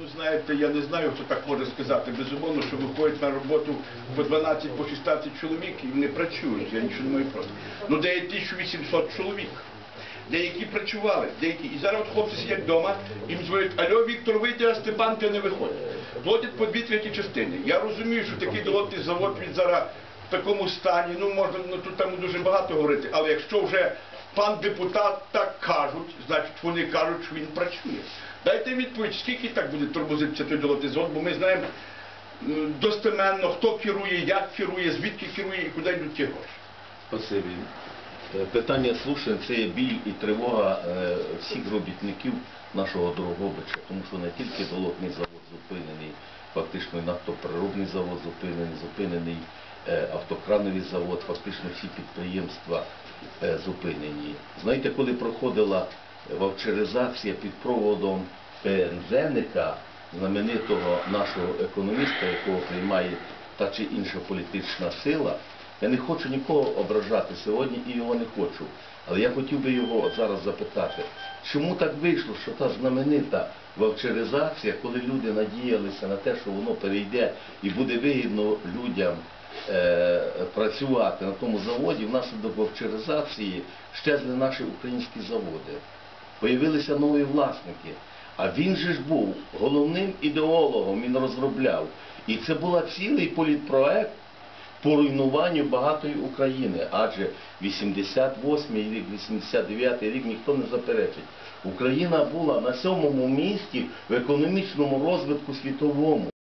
Ну, знаєте, я не знаю, хто так може сказати. Безумовно, що виходять на роботу по 12, по 16 чоловік і не працюють. Я нічого не маю проти. Ну, де є 1800 чоловік. Деякі працювали, деякі. І зараз хлопці сидять вдома, їм дзвонять, алло, Віктор, вийди, а Степан ти не виходить. Платять по дві треті частини. Я розумію, що такий долотний завод він зараз в такому стані, ну можна ну, тут там дуже багато говорити, але якщо вже пан депутат так кажуть, значить вони кажуть, що він працює. Дайте відповідь, скільки так буде тормозитися той долотний бо ми знаємо достеменно, хто керує, як керує, звідки керує і куди йдуть ті гроші. Спасибі. Е, Питання слушне це є біль і тривога е, всіх робітників нашого Дорогобича, тому що не тільки болотний завод зупинений, фактично і нафтопереробний завод зупинений, зупинений автокрановий завод, фактично всі підприємства е, зупинені. Знаєте, коли проходила вовчеризація під проводом ПНЗника, знаменитого нашого економіста, якого приймає та чи інша політична сила, я не хочу нікого ображати сьогодні і його не хочу. Але я хотів би його зараз запитати, чому так вийшло, що та знаменита вовчеризація, коли люди надіялися на те, що воно перейде і буде вигідно людям е, працювати на тому заводі, внаслідок вовчеризації щезли наші українські заводи. Появилися нові власники. А він же ж був головним ідеологом, він розробляв. І це був цілий політпроект по руйнуванню багатої України. Адже 88 й рік, 89 й рік ніхто не заперечить. Україна була на сьомому місці в економічному розвитку світовому.